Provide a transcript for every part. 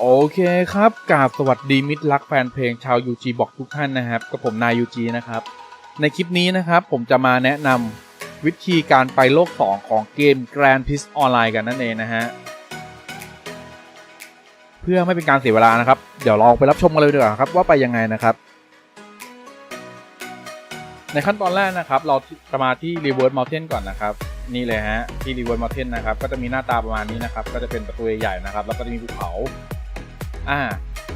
โอเคครับกราบสวัสดีมิตรรักแฟนเพลงชาว UG บอกทุกท่านนะครับกับผมนาย UG นะครับ ในคลิปนี้นะครับผมจะมาแนะนำวิธีการไปโลก 2 ของเกม Grand p i s Online กันนั่นเองนะฮะ เพื่อไม่เป็นการเสียเวลานะครับ เดี๋ยวลองไปรับชมกันเลยดีกว่าครับว่าไปยังไงนะครับ ในขั้นตอนแรกนะครับ เราจะมาที่ Reverse Mountain ก่อนนะครับนี่เลยฮะที่ Reverse Mountain นะครับก็จะมีหน้าตาประมาณนี้นะครับก็จะเป็นประตูใหญ่ๆนะครับแล้วก็จะมีภูเขา อ่า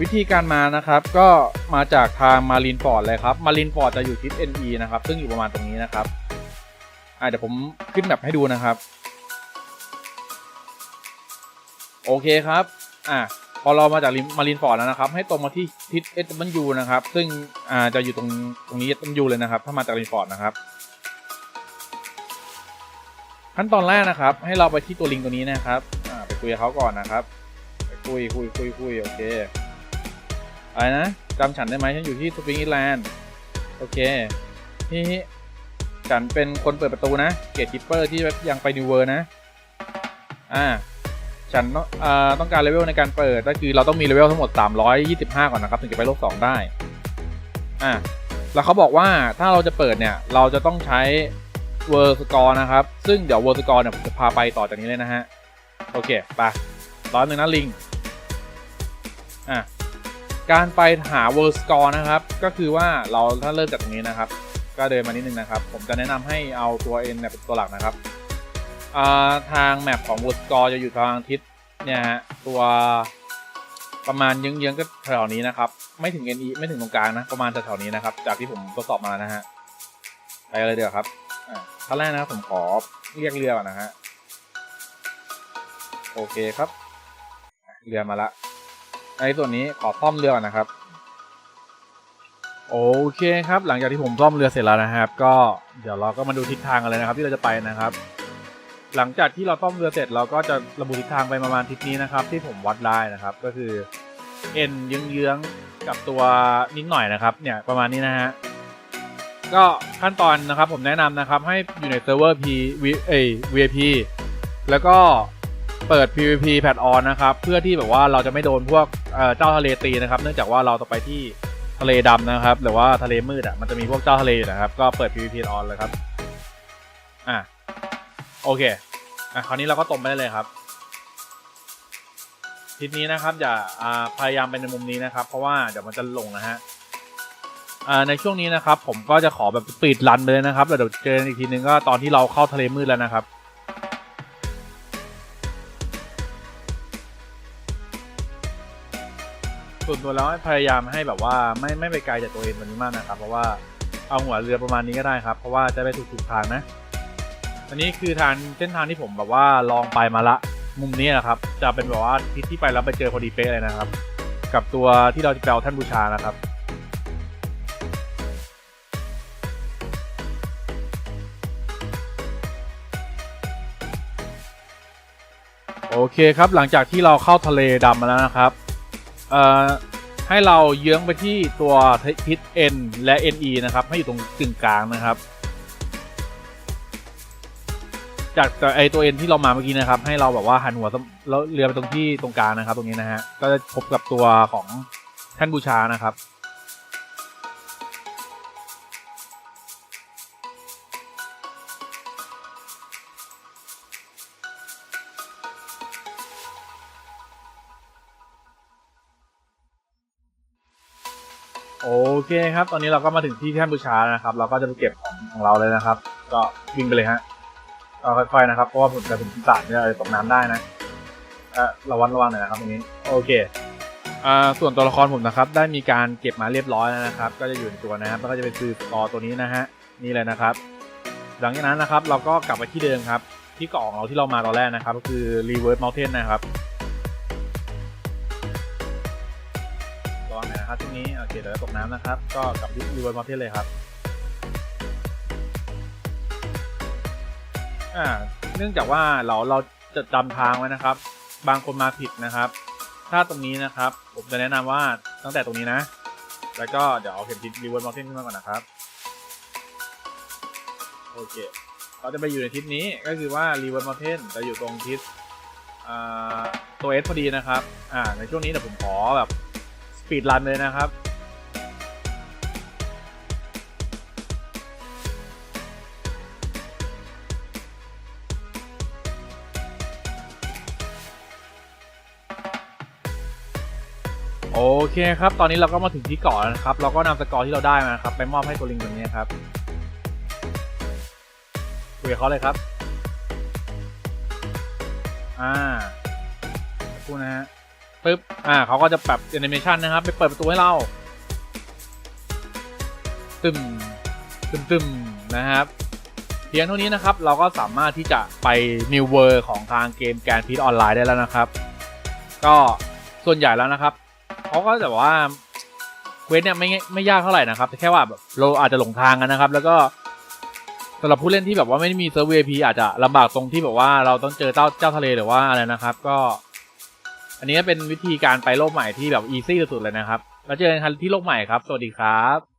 วิธีการมานะครับก็มาจากทางมารีนฟอร์ดเลยครับมารีนฟอร์ดจะอยู่ทิศ NE นะครับซึ่งอยู่ประมาณตรงนี้นะครับอ่าเดี๋ยวผมขึ้นแบบให้ดูนะครับ โอเคครับอ่าพอเรามาจากมารีนฟอร์ดแล้วนะครับ ให้ตรงมาที่ทิศ SW นะครับ ซึ่งอ่าจะอยู่ตรงตรงนี้ SW เลยนะครับ ถ้ามาจากมารีนฟอร์ดนะครับ ขั้นตอนแรกนะครับ ให้เราไปที่ตัวลิงตัวนี้นะครับอ่าไปคุยกับเขาก่อนนะครับ คุยคุยคุยคุยโอเคอะไรนะจำฉันได้ไหมฉันอยู่ที่สปริงอีแลนด์โอเคนี่ฉันเป็นคนเปิดประตูนะ เกตทิปเปอร์ที่ยังไปนิวเวอร์นะ อ่า ฉันต้องเอ่อต้องการเลเวลในการเปิด ก็คือเราต้องมีเลเวลทั้งหมด 325 ก่อนนะครับ ถึงจะไปโลก 2 ได้ อ่า แล้วเขาบอกว่าถ้าเราจะเปิดเนี่ย เราจะต้องใช้เวอร์สกอร์นะครับ ซึ่งเดี๋ยวเวอร์สกอร์เนี่ยผมจะพาไปต่อจากนี้เลยนะฮะ โอเค ไปร้อยหนึ่งนะลิง อะการไปหา world score นะครับ ก็คือว่าเราถ้าเริ่มจากตรงนี้นะครับ ก็เดินมานิดนึงนะครับ ผมจะแนะนำให้เอาตัว n เนี่ยเป็นตัวหลักนะครับาทางแมปของ world score จะอยู่ทางทิศเนี่ยฮะตัวประมาณเยื้องๆก็แถวนี้นะครับ ไม่ถึง NE ไม่ถึงตรงกลางนะ ประมาณแถวๆนี้นะครับ จากที่ผมทดสอบมานะฮะไปเลยเดี๋ยวครับขั้นแรกนะครับผมขอเรียกเรือก่อนนะฮะโอเคครับ เรือมาละ ในส่วนนี้ขอซ่อมเรือก่อนนะครับ โอเคครับ หลังจากที่ผมซ่อมเรือเสร็จแล้วนะครับ ก็เดี๋ยวเราก็มาดูทิศทางกันเลยนะครับ ที่เราจะไปนะครับ หลังจากที่เราซ่อมเรือเสร็จเราก็จะระบุทิศทางไปประมาณทิศนี้นะครับ ที่ผมวัดได้นะครับ ก็คือ n เยื้องๆกับตัวนิดหน่อยนะครับ เนี่ยประมาณนี้นะฮะก็ขั้นตอนนะครับผมแนะนำนะครับให้อยู่ในเซิร์ฟเวอร์ P V เอ VIP แล้วก็เปิด PVP แพดออนนะครับ เพื่อที่แบบว่าเราจะไม่โดนพวก เจ้าทะเลตีนะครับ เนื่องจากว่าเราต้องไปที่ทะเลดำนะครับ หรือว่าทะเลมืดอะมันจะมีพวกเจ้าทะเลอยู่นะครับ ก็เปิด PVP ออนเลยครับอะโอเคอะคราวนี้เราก็ตรงไปได้เลยครับทิศนี้นะครับอย่าพยายามไปในมุมนี้นะครับ เพราะว่าเดี๋ยวมันจะลงนะฮะในช่วงนี้นะครับ ผมก็จะขอแบบปิดรันไปเลยนะครับแล้วเดี๋ยวเจออีกทีนึงก็ตอนที่เราเข้าทะเลมืดแล้วนะครับ ส่วนตัวแล้วพยายามให้แบบว่าไม่ไม่ไปไกลจากตัวเองวันนี้มากนะครับ เพราะว่าเอาหัวเรือประมาณนี้ก็ได้ครับ เพราะว่าจะไปถูกถูกทางนะ อันนี้คือทางเส้นทางที่ผมแบบว่าลองไปมาละมุมนี้นะครับ จะเป็นแบบว่าทิศที่ไปแล้วไปเจอพอดีเป๊ะเลยนะครับ กับตัวที่เราจะไปเอาท่านบูชานะครับโอเคครับหลังจากที่เราเข้าทะเลดำมาแล้วนะครับ เอ่อให้เราเยื้องไปที่ตัวทิศ N และ NE นะครับ ให้อยู่ตรงกึ่งกลางนะครับ จากไอตัว N ที่เรามาเมื่อกี้นะครับ ให้เราแบบว่าหันหัวแล้วเรือไปตรงที่ตรงกลางนะครับ ตรงนี้นะฮะก็จะพบกับตัวของท่านบูชานะครับ โอเคครับ ตอนนี้เราก็มาถึงที่แท่นบูชาแล้วนะครับ เราก็จะไปเก็บของของเราเลยนะครับ ก็วิ่งไปเลยฮะก็ค่อยๆนะครับ เพราะว่าผมจะถึงที่สามเนี่ยตกน้ำได้นะเออระวังระวังหน่อยนะครับตรงนี้ โอเคอ่าส่วนตัวละครผมนะครับ ได้มีการเก็บมาเรียบร้อยแล้วนะครับ ก็จะอยู่ในตัวนะครับ แล้วก็จะไปซื้อสตอตัวนี้นะฮะ นี่เลยนะครับ หลังจากนั้นนะครับ เราก็กลับไปที่เดิมครับ ที่เกาะของเราที่เรามาตอนแรกนะครับ ก็คือ Reverse Mountain นะครับ น่อยนะครับช่วงนี้โอเคเดี๋ยวจะตกน้ำนะครับ ก็กลับที่รีเวิร์สมอเทนเลยครับอ่าเนื่องจากว่าเราเราจะจำทางไว้นะครับ บางคนมาผิดนะครับ ถ้าตรงนี้นะครับ ผมจะแนะนำว่าตั้งแต่ตรงนี้นะ แล้วก็เดี๋ยวเอาเข็มทิศรีเวิร์สมอเทนขึ้นมาก่อนนะครับโอเคเราจะไปอยู่ในทิศนี้ก็คือว่ารีเวิร์สมอเทนจะอยู่ตรงทิศตัวเอสพอดีนะครับ อ่า ในช่วงนี้เดี๋ยวผมขอแบบ ปีดรันเลยนะครับโอเคครับ ตอนนี้เราก็มาถึงที่เกาะแล้วนะครับ เราก็นำสกอร์ที่เราได้มาครับ ไปมอบให้ตัวลิงตัวนี้ครับคุยกับเขาเลยครับ อ่าคู่นะฮะ ปึ๊บ อ่าเขาก็จะปรับแอนิเมชันนะครับ ไปเปิดประตูให้เรา ตึมตึมตึมนะครับ เพียงเท่านี้นะครับ เราก็สามารถที่จะไป New World ของทางเกมแกนพีทออนไลน์ได้แล้วนะครับ ก็ส่วนใหญ่แล้วนะครับเขาก็แบบว่าเควสเนี่ยไม่ไม่ยากเท่าไหร่นะครับแค่ว่าแบบเราอาจจะหลงทางกันนะครับ แล้วก็สำหรับผู้เล่นที่แบบว่าไม่มีเซิร์ฟ VIP อาจจะลำบากตรงที่แบบว่าเราต้องเจอเจ้าเจ้าทะเลหรือว่าอะไรนะครับ ก็ อันนี้เป็นวิธีการไปโลกใหม่ที่แบบอีซี่สุดๆเลยนะครับ แล้วเจอกันที่โลกใหม่ครับ สวัสดีครับ